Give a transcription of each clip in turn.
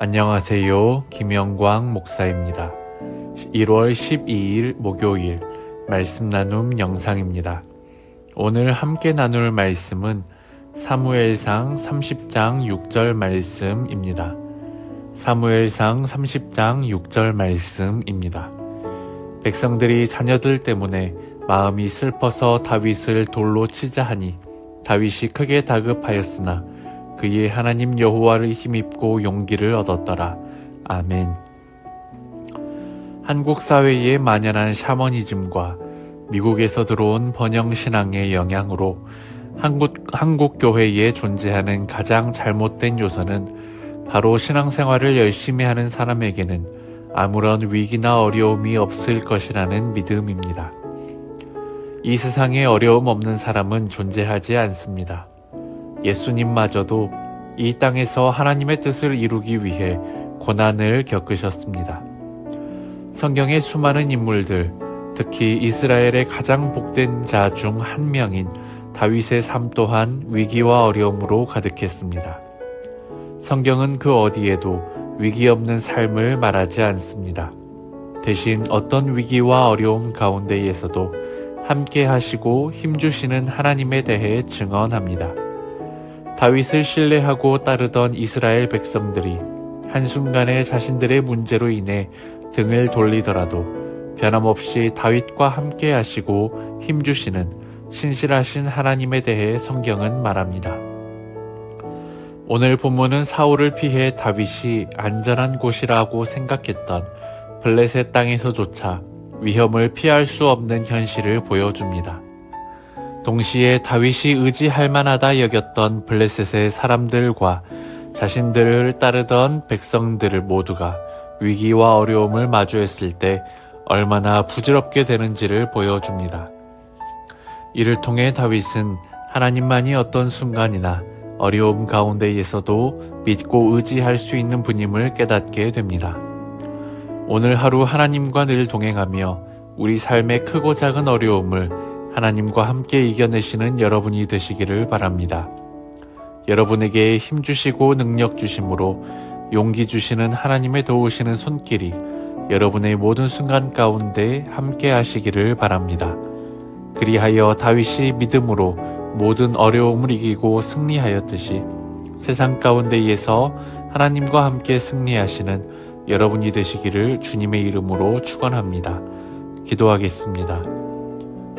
안녕하세요. 김영광 목사입니다. 1월 12일 목요일 말씀 나눔 영상입니다. 오늘 함께 나눌 말씀은 사무엘상 30장 6절 말씀입니다. 사무엘상 30장 6절 말씀입니다. 백성들이 자녀들 때문에 마음이 슬퍼서 다윗을 돌로 치자 하니 다윗이 크게 다급하였으나 그의 하나님 여호와를 힘입고 용기를 얻었더라. 아멘. 한국 사회에 만연한 샤머니즘과 미국에서 들어온 번영 신앙의 영향으로 한국, 한국 교회에 존재하는 가장 잘못된 요소는 바로 신앙생활을 열심히 하는 사람에게는 아무런 위기나 어려움이 없을 것이라는 믿음입니다. 이 세상에 어려움 없는 사람은 존재하지 않습니다. 예수님마저도 이 땅에서 하나님의 뜻을 이루기 위해 고난을 겪으셨습니다. 성경의 수많은 인물들, 특히 이스라엘의 가장 복된 자 중 한 명인 다윗의 삶 또한 위기와 어려움으로 가득했습니다. 성경은 그 어디에도 위기 없는 삶을 말하지 않습니다. 대신 어떤 위기와 어려움 가운데에서도 함께 하시고 힘주시는 하나님에 대해 증언합니다. 다윗을 신뢰하고 따르던 이스라엘 백성들이 한순간에 자신들의 문제로 인해 등을 돌리더라도 변함없이 다윗과 함께 하시고 힘주시는 신실하신 하나님에 대해 성경은 말합니다. 오늘 본문은 사울을 피해 다윗이 안전한 곳이라고 생각했던 블레셋 땅에서조차 위험을 피할 수 없는 현실을 보여줍니다. 동시에 다윗이 의지할 만하다 여겼던 블레셋의 사람들과 자신들을 따르던 백성들을 모두가 위기와 어려움을 마주했을 때 얼마나 부질없게 되는지를 보여줍니다. 이를 통해 다윗은 하나님만이 어떤 순간이나 어려움 가운데에서도 믿고 의지할 수 있는 분임을 깨닫게 됩니다. 오늘 하루 하나님과 늘 동행하며 우리 삶의 크고 작은 어려움을 하나님과 함께 이겨내시는 여러분이 되시기를 바랍니다. 여러분에게 힘 주시고 능력 주심으로 용기 주시는 하나님의 도우시는 손길이 여러분의 모든 순간 가운데 함께 하시기를 바랍니다. 그리하여 다윗이 믿음으로 모든 어려움을 이기고 승리하였듯이 세상 가운데에서 하나님과 함께 승리하시는 여러분이 되시기를 주님의 이름으로 축원합니다. 기도하겠습니다.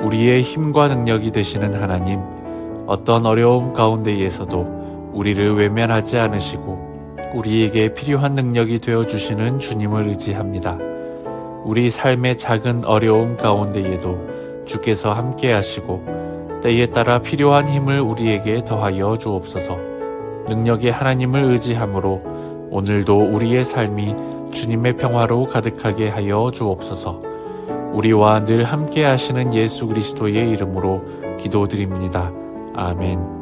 우리의 힘과 능력이 되시는 하나님, 어떤 어려움 가운데에서도 우리를 외면하지 않으시고 우리에게 필요한 능력이 되어 주시는 주님을 의지합니다. 우리 삶의 작은 어려움 가운데에도 주께서 함께 하시고 때에 따라 필요한 힘을 우리에게 더하여 주옵소서. 능력의 하나님을 의지함으로 오늘도 우리의 삶이 주님의 평화로 가득하게 하여 주옵소서. 우리와 늘 함께 하시는 예수 그리스도의 이름으로 기도드립니다. 아멘.